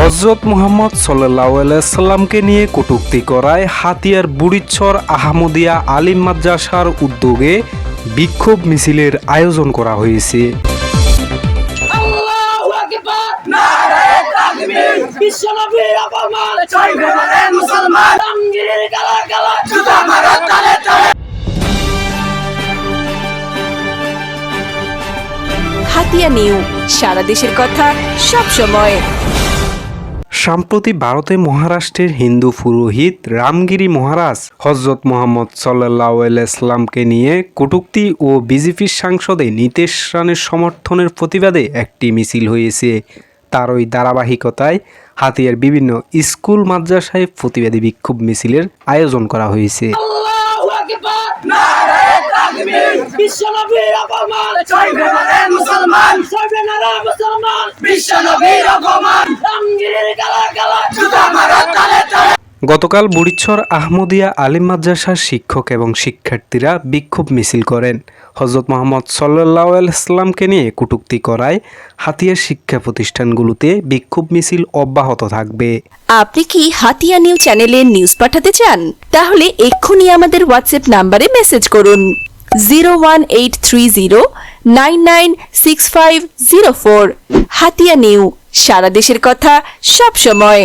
হজরত মুহাম্মদ সাল্লাহ সাল্লামকে নিয়ে কটুক্তি করায় হাতিয়ার বুড়িচ্ছর আহমদিয়া আলিম মাদ্রাসার উদ্যোগে বিক্ষোভ মিছিলের আয়োজন করা হয়েছে। আল্লাহু আকবার! নারে তাকবীর! বিশ্বনবীর অপমান! চলবে মুসলমান! তামগীরের গালা গালা জুতা মারো তালে তালে! হাতিয়া নিউ সারা দেশের কথা সব সময়। সম্প্রতি ভারতে মহারাষ্ট্রের হিন্দু পুরোহিত রামগিরি মহারাজ হজরত মোহাম্মদ সাল্লাহ ইসলামকে নিয়ে কটূক্তি ও বিজেপির সাংসদে নীতেশ রানের সমর্থনের প্রতিবাদে একটি মিছিল হয়েছে। তার ওই ধারাবাহিকতায় হাতিয়ার বিভিন্ন স্কুল মাদ্রাসায় প্রতিবাদী বিক্ষোভ মিছিলের আয়োজন করা হয়েছে। আল্লাহু আকবার! গতকাল বুড়িচ্ছর আহমদিয়া আলিম মাদ্রাসার শিক্ষক এবং শিক্ষার্থীরা বিক্ষোভ মিছিল করেন। হজরত মোহাম্মদ সাল্লাহ ইসলামকে নিয়ে কটূক্তি করায় হাতিয়ার শিক্ষা প্রতিষ্ঠানগুলোতে বিক্ষোভ মিছিল অব্যাহত থাকবে। আপনি কি হাতিয়া নিউ চ্যানেলে নিউজ পাঠাতে চান? তাহলে এক্ষুনি আমাদের হোয়াটসঅ্যাপ নাম্বারে মেসেজ করুন। Zero one eight three zero nine nine six five zero four. Hatiya new, সারা দেশের কথা সব সময়।